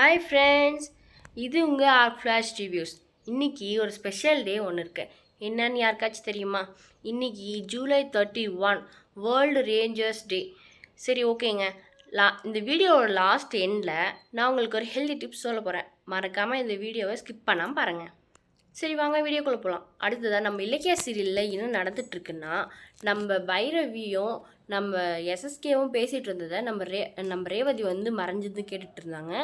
Hi friends இது உங்கள் art flash reviews இன்றைக்கி ஒரு ஸ்பெஷல் டே ஒன்று இருக்கு. என்னன்னு யாருக்காச்சும் தெரியுமா? இன்றைக்கி July thirty one world rangers day சரி ஓகேங்க. லா இந்த வீடியோவோட லாஸ்ட் எண்டில் நான் உங்களுக்கு ஒரு ஹெல்தி டிப்ஸ் சொல்ல போகிறேன் மறக்காமல் இந்த வீடியோவை ஸ்கிப் பண்ணாமல் பாருங்கள் சரி வாங்க வீடியோக்குள்ளே போகலாம் அடுத்ததாக நம்ம இலக்கிய சீரியலில் என்ன நடந்துட்டுருக்குன்னா நம்ம பைரவியும் நம்ம எஸ்எஸ்கேவும் பேசிகிட்டு இருந்ததை நம்ம ரே நம்ம ரேவதி வந்து மறைஞ்சது கேட்டுட்டு இருந்தாங்க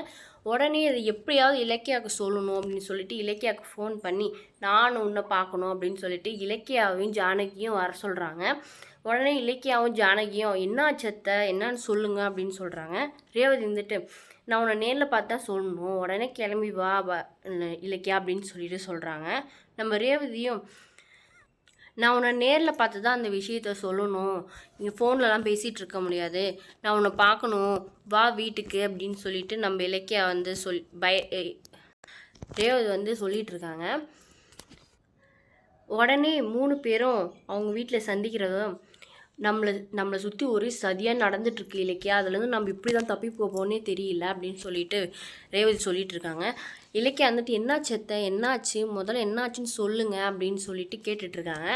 உடனே அதை எப்படியாவது இலக்கியாவுக்கு சொல்லணும் அப்படின்னு சொல்லிட்டு இலக்கியாவுக்கு ஃபோன் பண்ணி நானும் உன்னை பார்க்கணும் அப்படின்னு சொல்லிட்டு இலக்கியாவையும் ஜானகியும் வர சொல்கிறாங்க உடனே இலக்கியாவும் ஜானகியும் என்ன சத்த என்னன்னு சொல்லுங்க அப்படின்னு சொல்கிறாங்க ரேவதி வந்துட்டு நான் உன்னை நேரில் பார்த்தா சொல்லணும். உடனே கிளம்பி வா வா இலக்கியா அப்படின்னு சொல்லிட்டு சொல்கிறாங்க நம்ம ரேவதியும் நான் உன்னை நேரில் பார்த்து தான் அந்த விஷயத்த சொல்லணும். இங்கே ஃபோன்லலாம் பேசிகிட்டு இருக்க முடியாது. நான் உன்னை பார்க்கணும். வா வீட்டுக்கு அப்படின்னு சொல்லிட்டு நம்ம இலக்கியா வந்து சொல் பய ரேவதி வந்து சொல்லிகிட்டு இருக்காங்க. உடனே மூணு பேரும் அவங்க வீட்டில் சந்திக்கிறதும் நம்மளை நம்மளை சுற்றி ஒரே சதியாக நடந்துட்டுருக்கு இலக்கியா அதுலேருந்து நம்ம இப்படி தான் தப்பி போவோன்னே தெரியல அப்படின்னு சொல்லிட்டு ரேவதி சொல்லிட்டு இருக்காங்க. இலக்கியா வந்துட்டு என்னாச்சு அத்தை? என்னாச்சு? முதல்ல என்னாச்சுன்னு சொல்லுங்க அப்படின்னு சொல்லிட்டு கேட்டுட்ருக்காங்க.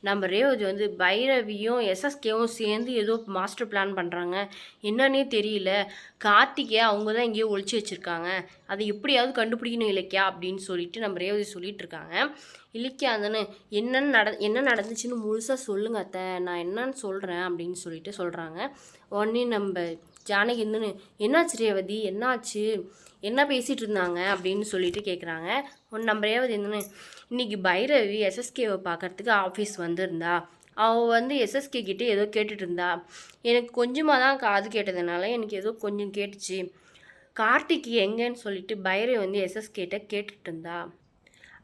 நம்ம ரேவதி வந்து பைரவியும் எஸ்எஸ்கேவும் சேர்ந்து ஏதோ மாஸ்டர் பிளான் பண்ணுறாங்க என்னன்னே தெரியல. கார்த்திகை அவங்க தான் எங்கேயோ ஒழிச்சு வச்சுருக்காங்க. அதை எப்படியாவது கண்டுபிடிக்கணும் இலக்கியா அப்படின்னு சொல்லிட்டு நம்ம ரேவதி சொல்லிட்டு இருக்காங்க இலக்கியா தானே என்னென்னு நட என்ன நடந்துச்சுன்னு முழுசாக சொல்லுங்க அத்தை. நான் என்னன்னு சொல்கிறேன் அப்படின்னு சொல்லிட்டு சொல்கிறாங்க உடனே நம்ம ஜானகி இருந்துன்னு என்னாச்சு ரேவதி? என்னாச்சு? என்ன பேசிகிட்டு இருந்தாங்க அப்படின்னு சொல்லிட்டு கேட்குறாங்க ஒன் நம்ம ரேவதி இருந்துன்னு இன்றைக்கி பைரவி எஸ்எஸ்கேவை பார்க்குறதுக்கு ஆஃபீஸ் வந்திருந்தா. அவள் வந்து எஸ்எஸ்கே கிட்டே ஏதோ கேட்டுட்டு இருந்தா எனக்கு கொஞ்சமாக தான் காது கேட்டதுனால எனக்கு ஏதோ கொஞ்சம் கேட்டுச்சு. கார்த்திக் எங்கேன்னு சொல்லிட்டு பைரவி வந்து எஸ்எஸ்கேட்ட கேட்டுட்டு இருந்தா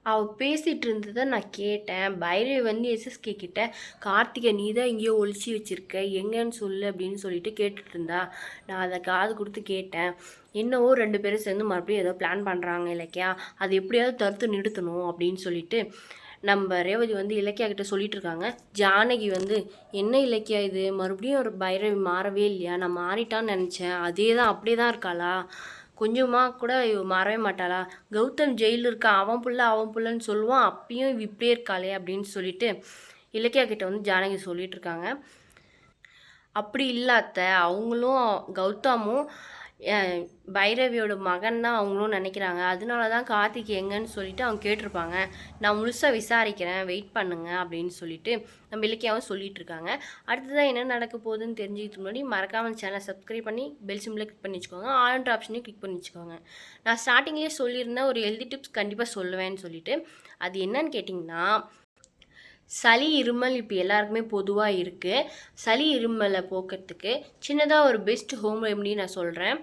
அவள் பேசிகிட்டு இருந்ததை நான் கேட்டேன். பைரவி வந்து எஸ்எஸ்கே கிட்ட கார்த்திகை நீ தான் எங்கேயோ ஒழிச்சு வச்சுருக்க. எங்கன்னு சொல்லு அப்படின்னு சொல்லிட்டு கேட்டுட்டு இருந்தா நான் அதை காது கொடுத்து கேட்டேன். என்னவோ ரெண்டு பேரும் சேர்ந்து மறுபடியும் ஏதோ பிளான் பண்ணுறாங்க இலக்கியா. அது எப்படியாவது தடுத்து நிறுத்தணும் அப்படின்னு சொல்லிட்டு நம்ம ரேவதி வந்து இலக்கியா கிட்ட சொல்லிட்டு இருக்காங்க ஜானகி வந்து என்ன இலக்கியா இது? மறுபடியும் ஒரு பைரவி மாறவே இல்லையா? நான் மாறிட்டான்னு நினச்சேன். அதே தான் அப்படியே தான் இருக்காளா? கொஞ்சமாக கூட இவ மாறவே மாட்டாளா? கௌதம் ஜெயிலில் இருக்கான் அவன் புள்ள அவன் புள்ளன்னு சொல்லுவான். அப்பயும் இவ இப்படியே இருக்காளே அப்படின்னு சொல்லிட்டு இலக்கியா கிட்ட வந்து ஜானகி சொல்லிட்டு இருக்காங்க. அப்படி இல்லாத அவங்களும் கௌதமும் பைரவியோட மகன் தான் அவங்களும் நினைக்கிறாங்க. அதனால தான் கார்த்திக் எங்கன்னு சொல்லிட்டு அவங்க கேட்டிருப்பாங்க. நான் முழுசாக விசாரிக்கிறேன். வெயிட் பண்ணுங்க அப்படின்னு சொல்லிட்டு நம்ம இலக்கியாவும் சொல்லிட்டு இருக்காங்க அடுத்ததான் என்ன நடக்க போகுதுன்னு தெரிஞ்சுக்கிட்டு முன்னாடி மறக்காமல் சேனலை சப்ஸ்கிரைப் பண்ணி பெல் சிம்பிளை கிளிக் பண்ணி வச்சுக்கோங்க. ஆல்ன்ற ஆப்ஷனையும் கிளிக் பண்ணி வச்சுக்கோங்க. நான் ஸ்டார்டிங்லேயே சொல்லியிருந்தேன். ஒரு ஹெல்தி டிப்ஸ் கண்டிப்பாக சொல்லுவேன்னு சொல்லிட்டு. அது என்னன்னு கேட்டிங்கன்னா சளி இருமல் இப்போ எல்லாருக்குமே பொதுவாக இருக்குது சளி இருமலை போக்குறதுக்கு சின்னதாக ஒரு பெஸ்ட் ஹோம் ரெமடி நான் சொல்கிறேன்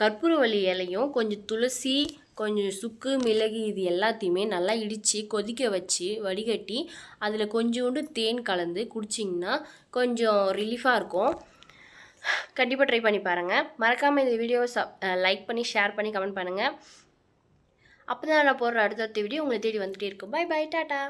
கற்பூரவள்ளி இலையும் கொஞ்சம் துளசி கொஞ்சம் சுக்கு மிளகு இது எல்லாத்தையுமே நல்லா இடித்து கொதிக்க வச்சு வடிகட்டி அதில் கொஞ்சோண்டு தேன் கலந்து குடிச்சிங்கன்னா கொஞ்சம் ரிலீஃபாக இருக்கும். கண்டிப்பாக ட்ரை பண்ணி பாருங்கள் மறக்காமல் இந்த வீடியோவை சப் லைக் பண்ணி ஷேர் பண்ணி கமெண்ட் பண்ணுங்கள் அப்போ தான் நான் போடுற அடுத்தடுத்த வீடியோ உங்களை தேடி வந்துகிட்டே இருக்கும். By by tata